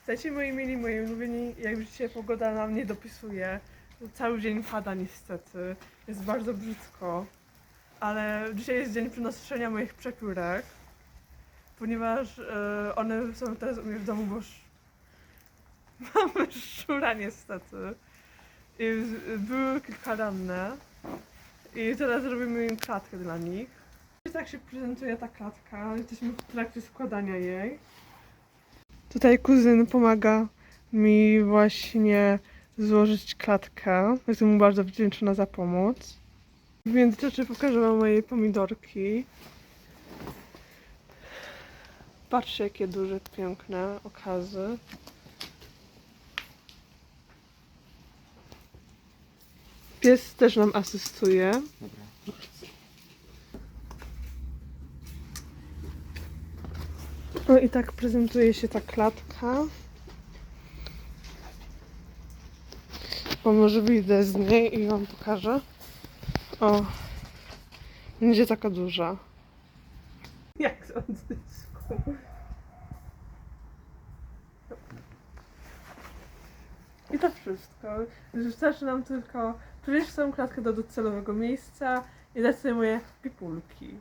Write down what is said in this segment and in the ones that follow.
Słuchajcie, moi mili, moi ulubieni, jak dzisiaj pogoda nam nie dopisuje. Cały dzień pada niestety. Jest bardzo brzydko. Ale dzisiaj jest dzień przenoszenia moich przepiórek. Ponieważ e, one są teraz u mnie w domu, bo już mamy szczura niestety. I były kilka ranne. I teraz robimy im klatkę dla nich. I tak się prezentuje ta klatka. Jesteśmy w trakcie składania jej. Tutaj kuzyn pomaga mi właśnie złożyć klatkę. Jestem mu bardzo wdzięczna za pomoc. W międzyczasie pokażę wam moje pomidorki. Patrzcie, jakie duże, piękne okazy. Pies też nam asystuje. Dobra. No i tak prezentuje się ta klatka. Bo może wyjdę z niej i wam pokażę. O, będzie taka duża. Jak sądzysku? I to wszystko. Wystarczy nam tylko przywieźć tą klatkę do docelowego miejsca i dać sobie moje pipulki.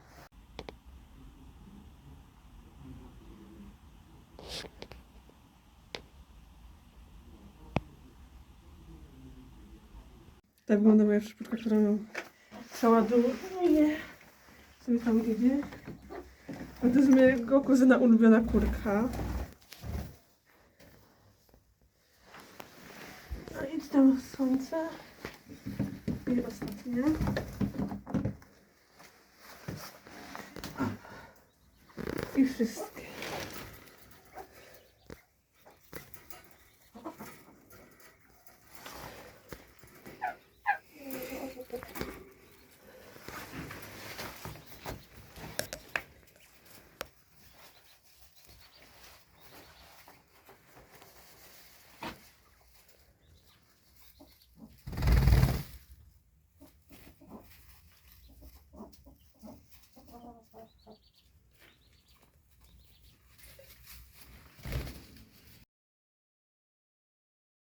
Tak wygląda moja przyszłość, która przeładuje. Co mi tam idzie? A to jest mojego kuzyna ulubiona kurka. No i tam słońce. I ostatnie. I wszystko.